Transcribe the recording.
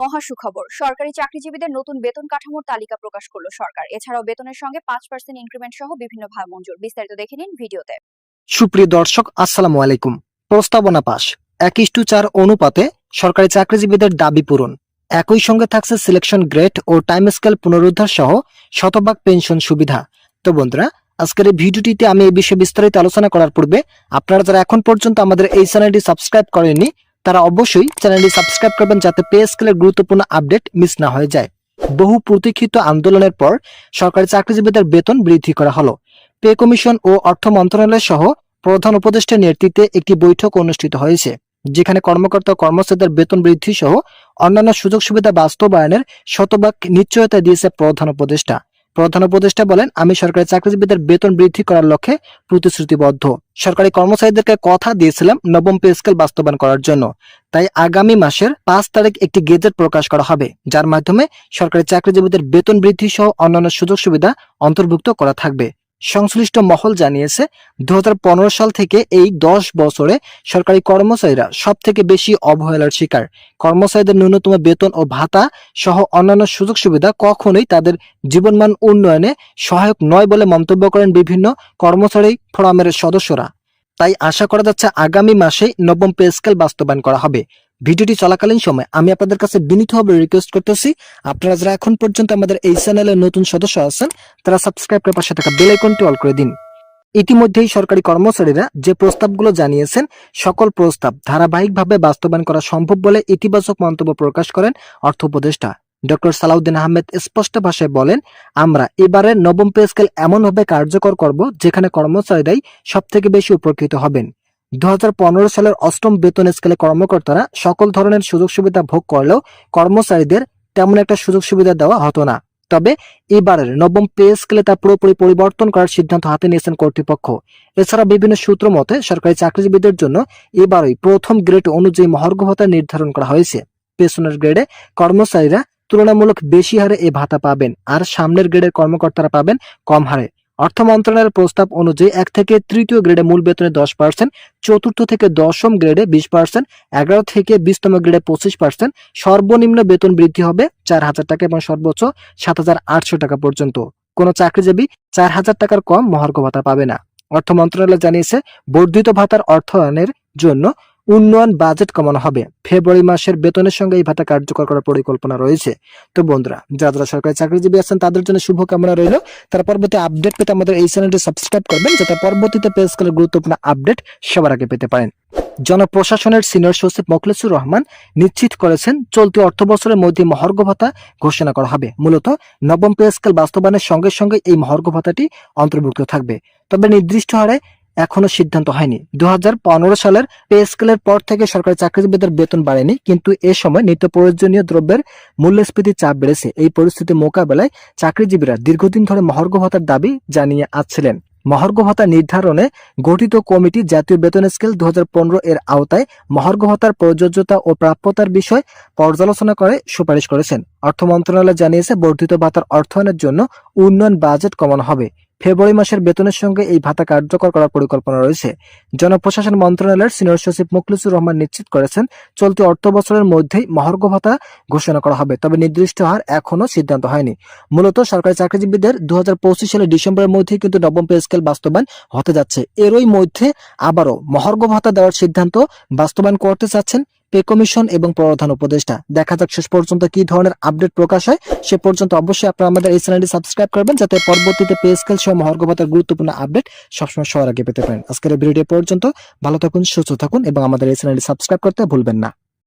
মহা সুখবর সরকারি চাকরিজীবীদের নতুন বেতন কাঠামোর তালিকা প্রকাশ করল সরকার। এছাড়াও বেতনের সঙ্গে পাঁচ পার্সেন্ট ইনক্রিমেন্ট সহ বিভিন্ন ভার মঞ্জুর। বিস্তারিত দেখে নিন ভিডিওতে। সুপ্রিয় দর্শক, আসসালামু আলাইকুম। প্রস্তাবনা পাশ এক ইস্টু চার অনুপাতে সরকারি চাকরিজীবীদের দাবি পূরণ। একই সঙ্গে থাকছে সিলেকশন গ্রেড ও টাইম স্কেল পুনরুদ্ধার সহ শতভাগ পেনশন সুবিধা। তো বন্ধুরা, আজকের এই ভিডিওটিতে আমি এই বিষয়ে বিস্তারিত আলোচনা করার পূর্বে আপনারা যারা এখন পর্যন্ত আমাদের এই চ্যানেলটি সাবস্ক্রাইব করেননি তারা অবশ্যই চ্যানেলটি সাবস্ক্রাইব করবেন যাতে পে স্কেলের গুরুত্বপূর্ণ আপডেট মিস না হয়ে যায়। বহু প্রতীক্ষিত আন্দোলনের পর সরকারি চাকরিজীবীদের বেতন বৃদ্ধি করা হলো। পে কমিশন ও অর্থ মন্ত্রণালয় সহ প্রধান উপদেষ্টার নেতৃত্বে একটি বৈঠক অনুষ্ঠিত হয়েছে, যেখানে কর্মকর্তা কর্মচারীদের বেতন বৃদ্ধি সহ অন্যান্য সুযোগ সুবিধা বাস্তবায়নের শতভাগ নিশ্চয়তা দিয়েছে প্রধান উপদেষ্টা। প্রধান উপদেষ্টা বলেন, আমি সরকারি চাকরিজীবীদের বেতন বৃদ্ধি করার লক্ষ্যে প্রতিশ্রুতিবদ্ধ। সরকারি কর্মচারীদেরকে কথা দিয়েছিলাম নবম পে স্কেল বাস্তবায়ন করার জন্য। তাই আগামী মাসের পাঁচ তারিখ একটি গেজেট প্রকাশ করা হবে, যার মাধ্যমে সরকারি চাকরিজীবীদের বেতন বৃদ্ধি সহ অন্যান্য সুযোগ সুবিধা অন্তর্ভুক্ত করা থাকবে। সংশ্লিষ্ট মহল জানিয়েছে দু হাজার পনেরো সাল থেকে এই দশ বছরে সরকারি কর্মচারীরা সব থেকে বেশি অবহেলার শিকার। কর্মচারীদের ন্যূনতম বেতন ও ভাতা সহ অন্যান্য সুযোগ সুবিধা কখনোই তাদের জীবনমান উন্নয়নে সহায়ক নয় বলে মন্তব্য করেন বিভিন্ন কর্মচারী ফোরামের সদস্যরা। তাই আশা করা যাচ্ছে আগামী মাসে নবম পে স্কেল বাস্তবায়ন করা হবে। ভিডিওটি চলাকালীন সময় আমি আপনাদের কাছে বিনীতভাবে রিকোয়েস্ট করতেছি, আপনারা যারা এখন পর্যন্ত আমাদের এই চ্যানেলের নতুন সদস্য আছেন, তারা সাবস্ক্রাইব করে পাশে থাকা বেল আইকনটি অল করে দিন। ইতিমধ্যেই সরকারি কর্মচারীরা যে প্রস্তাবগুলো জানিয়েছেন, সকল প্রস্তাব ধারাবাহিকভাবে বাস্তবায়ন করা সম্ভব বলে ইতিবাচক মন্তব্য প্রকাশ করেন অর্থ উপদেষ্টা। ডক্টর সালাউদ্দিন আহমেদ স্পষ্ট ভাষায় বলেন, আমরা এবারের নবম পে স্কেল এমনভাবে কার্যকর করব যেখানে কর্মচারীরাই সব থেকে বেশি উপকৃত হবেন। দুহাজার পনেরো সালের অষ্টম বেতন স্কেলে কর্মকর্তারা সকল ধরনের সুযোগ সুবিধা ভোগ করলেও কর্মচারীদের তেমন একটা সুযোগ সুবিধা দেওয়া হতো না। তবে এবারের নবম পে স্কেলে তা পুরোপুরি পরিবর্তন করার সিদ্ধান্ত হাতে নিয়েছেন কর্তৃপক্ষ। এছাড়া বিভিন্ন সূত্র মতে, সরকারি চাকরিজীবীদের জন্য এবারই প্রথম গ্রেড অনুযায়ী মহার্ঘ ভাতা নির্ধারণ করা হয়েছে। পেছনের গ্রেডে কর্মচারীরা তুলনামূলক বেশি হারে এ ভাতা পাবেন আর সামনের গ্রেডের কর্মকর্তারা পাবেন কম হারে। অর্থ মন্ত্রণালয়ের প্রস্তাব অনুযায়ী এক থেকে তৃতীয় গ্রেডে মূল বেতনে দশ পার্সেন্ট, চতুর্থ থেকে দশম গ্রেডে বিশ পার্সেন্ট, এগারো থেকে বিশতম গ্রেডে পঁচিশ পার্সেন্ট, সর্বনিম্ন বেতন বৃদ্ধি হবে চার হাজার টাকা এবং সর্বোচ্চ সাত হাজার আটশো টাকা পর্যন্ত। কোনো চাকরিজীবী চার হাজার টাকার কম মহার্ঘ ভাতা পাবে না। অর্থ মন্ত্রণালয় জানিয়েছে, বর্ধিত ভাতার অর্থায়নের জন্য উন্নয়ন বাজেট কমানো হবে। ফেব্রুয়ারি মাসের বেতনের সঙ্গে এই ভাতা কার্যকর করার পরিকল্পনা রয়েছে। তো বন্ধুরা, যারা যারা সরকারি চাকরিজীবী আছেন, তাদের জন্য শুভকামনা রইল। তারা পরবর্তী আপডেট পেতে আমাদের এই চ্যানেলটি সাবস্ক্রাইব করবেন, যাতে পরবর্তীতে পেজ স্কেলের গুরুত্বপূর্ণ আপডেট সবার আগে পেতে পারেন। জনপ্রশাসনের সিনিয়র সচিব মোখলেসুর রহমান নিশ্চিত করেছেন, চলতি অর্থ বছরের মধ্যে মহার্ঘ ভাতা ঘোষণা করা হবে। মূলত নবম পে স্কেল বাস্তবায়নের সঙ্গে সঙ্গে এই মহার্ঘ ভাতাটি অন্তর্ভুক্ত থাকবে। তবে নির্দিষ্ট হারে এখনও সিদ্ধান্ত হয়নি। দুহাজার পনেরো সালের পে স্কেলের পর থেকে সরকারি চাকরিজীবীদের বেতন বাড়েনি, কিন্তু এ সময় নিত্য প্রয়োজনীয় দ্রব্যের মূল্যস্ফীতির চাপ বেড়েছে। এই পরিস্থিতি মোকাবেলায় চাকরিজীবীরা দীর্ঘদিন ধরে মহার্ঘ ভাতার দাবি জানিয়ে আসছিলেন। মহার্ঘ ভাতা নির্ধারণে গঠিত কমিটি জাতীয় বেতন স্কেল দুহাজার পনেরো এর আওতায় মহার্ঘ ভাতার প্রযোজ্যতা ও প্রাপ্যতার বিষয় পর্যালোচনা করে সুপারিশ করেছেন। অর্থ মন্ত্রণালয় জানিয়েছে, বর্ধিত ভাতার অর্থায়নের জন্য উন্নয়ন বাজেট কমানো হবে। ফেব্রুয়ারি মাসের বেতনের সঙ্গে এই ভাতা কার্যকর করার পরিকল্পনা রয়েছে। জনপ্রশাসন মন্ত্রণালয়ের সিনিয়র সচিব মুখলিসুর রহমান নিশ্চিত করেছেন, চলতি অর্থ বছরের মধ্যেই মহার্ঘ ভাতা ঘোষণা করা হবে, তবে নির্দিষ্ট হার এখনও সিদ্ধান্ত হয়নি। মূলত সরকারি চাকরিজীবীদের দু হাজার পঁচিশ সালের ডিসেম্বরের মধ্যেই কিন্তু নবম পে স্কেল বাস্তবায়ন হতে যাচ্ছে। এরই মধ্যে আবারও মহার্ঘ ভাতা দেওয়ার সিদ্ধান্ত বাস্তবায়ন করতে চাচ্ছেন পে কমিশন এবং প্রধান উপদেষ্টা। দেখা যাক শেষ পর্যন্ত কি ধরনের আপডেট প্রকাশ হয়। সে পর্যন্ত অবশ্যই আপনারা আমাদের এই চ্যানেলটি সাবস্ক্রাইব করবেন যাতে পরবর্তীতে পে স্কেল সহ মহার্ঘ ভাতার গুরুত্বপূর্ণ আপডেট সবসময় সবার আগে পেতে পারেন। আজকের ভিডিওটি ভিডিও পর্যন্ত ভালো থাকুন, সুস্থ থাকুন এবং আমাদের এই চ্যানেলটি সাবস্ক্রাইব করতে ভুলবেন না।